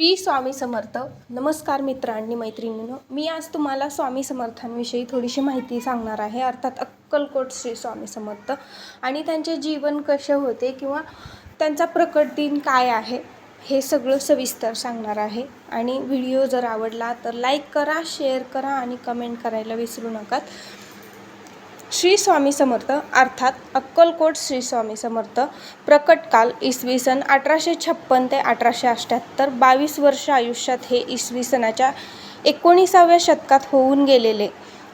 श्री स्वामी समर्थ. नमस्कार मित्र आणि मी आज तुम्हाला स्वामी समर्थांविषयी थोडीशी माहिती सांगणार आहे. अर्थात अक्कलकोट श्री स्वामी समर्थ. आणि त्यांचे जीवन कसे होते किंवा त्यांचा प्रकट दिन काय आहे हे सगळं सविस्तर सांगणार आहे. आणि व्हिडिओ जर आवडला तर लाईक करा शेअर करा आणि कमेंट करायला विसरू नका. श्री स्वामी समर्थ अर्थात अक्कलकोट श्री स्वामी समर्थ प्रकटकाल इसवी सन अठराशे छप्पन ते अठराशे अठ्ठ्याहत्तर बावीस वर्ष आयुष्यात हे इसवी सनाच्या एकोणीसाव्या शतकात होऊन गेलेले.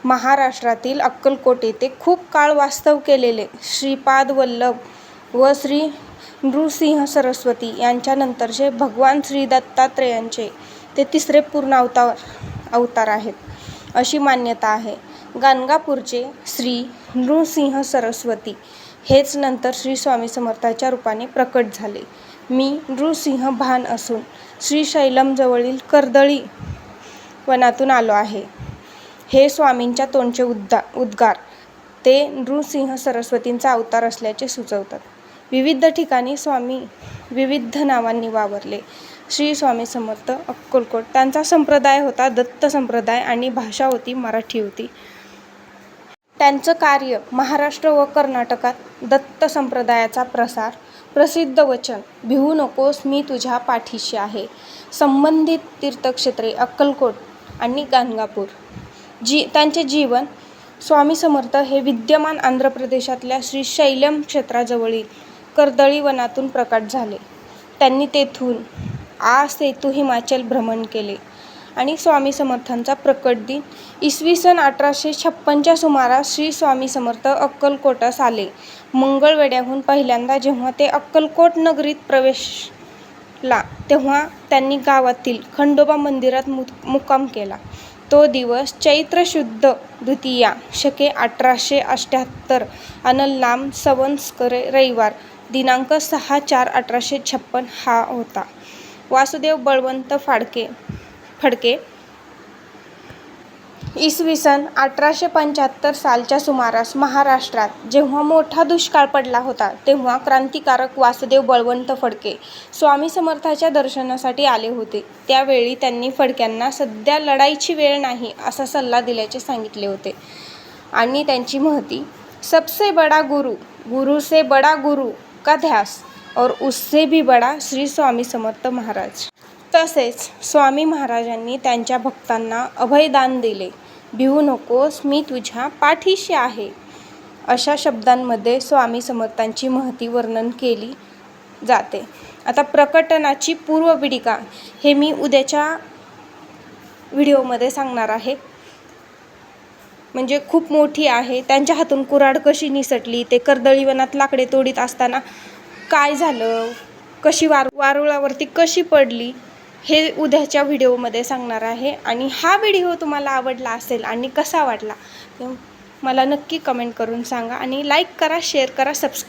महाराष्ट्रातील अक्कलकोट येथे खूप काळ वास्तव केलेले. श्रीपाद वल्लभ व श्री नृसिंह सरस्वती यांच्यानंतरचे भगवान श्री दत्तात्रेयांचे ते तिसरे पूर्ण अवतार अवतार आहेत अशी मान्यता आहे. गाणगापूरचे श्री नृसिंह सरस्वती. हेच नंतर श्री स्वामी समर्थाच्या रूपाने प्रकट झाले. मी नृसिंह भान असून श्रीशैलमजवळील कर्दळी वनातून आलो आहे. हे स्वामींच्या तोंडचे उद्दा उद्गार. ते नृसिंह सरस्वतींचा अवतार असल्याचे सुचवतात. विविध ठिकाणी स्वामी विविध नावांनी वावरले. श्री स्वामी समर्थ अक्कलकोट. त्यांचा संप्रदाय होता दत्त संप्रदाय आणि भाषा होती मराठी होती. त्यांचं कार्य महाराष्ट्र व कर्नाटकात दत्त संप्रदायाचा प्रसार प्रसिद्ध वचन भिवू नकोस मी तुझ्या पाठीशी आहे. संबंधित तीर्थक्षेत्रे अक्कलकोट आणि गाणगापूर. जी त्यांचे जीवन स्वामी समर्थ हे विद्यमान आंध्र प्रदेशातल्या श्री शैलम क्षेत्राजवळील कर्दळी वनातून प्रकट झाले. त्यांनी तेथून आ सेतू हिमाचल भ्रमण केले. आणि स्वामी समर्थांचा प्रकट दिन. इसवी सन अठराशे छप्पनच्या सुमारास श्री स्वामी समर्थ अक्कलकोटास आले. मंगळवेड्याहून पहिल्यांदा जेव्हा ते अक्कलकोट नगरीत प्रवेशला तेव्हा त्यांनी गावातील खंडोबा मंदिरात मु मुक्काम केला. तो दिवस चैत्र शुद्ध द्वितीया शके अठराशे अठ्ठ्याहत्तर अनलनाम सवंस्करे रविवार दिनांक सहा चार अठराशे छप्पन हा होता. वासुदेव बळवंत फाडके फडके. इसवी सन अठराशे पंच्याहत्तर सालच्या सुमारास महाराष्ट्रात जेव्हा मोठा दुष्काळ पडला होता तेव्हा क्रांतिकारक वासुदेव बळवंत फडके स्वामी समर्थाच्या दर्शनासाठी आले होते. त्यावेळी त्यांनी फडक्यांना सध्या लढाईची वेळ नाही असा सल्ला दिल्याचे सांगितले होते. आणि त्यांची महती सबसे बडा गुरु गुरु से बडा गुरु का ध्यास और उससे भी बडा श्री स्वामी समर्थ महाराज. तसेच स्वामी महाराजांनी त्यांच्या भक्तांना अभयदान दिले. भिवू नकोस मी तुझ्या पाठीशी आहे. अशा शब्दांमध्ये स्वामी समर्थांची महती वर्णन केली जाते. आता प्रकटनाची पूर्वपीडिका हे मी उद्याच्या व्हिडिओमध्ये सांगणार आहे. म्हणजे खूप मोठी आहे. त्यांच्या हातून कुऱ्हाड कशी निसटली ते कर्दळीवनात लाकडे तोडीत असताना काय झालं कशी वार वारुळावरती कशी पडली हे उद्याच्या व्हिडिओमध्ये सांगणार आहे. आणि हा व्हिडिओ तुम्हाला आवडला असेल आणि कसा वाटला मला नक्की कमेंट करून सांगा. आणि लाईक करा शेअर करा सबस्क्राईब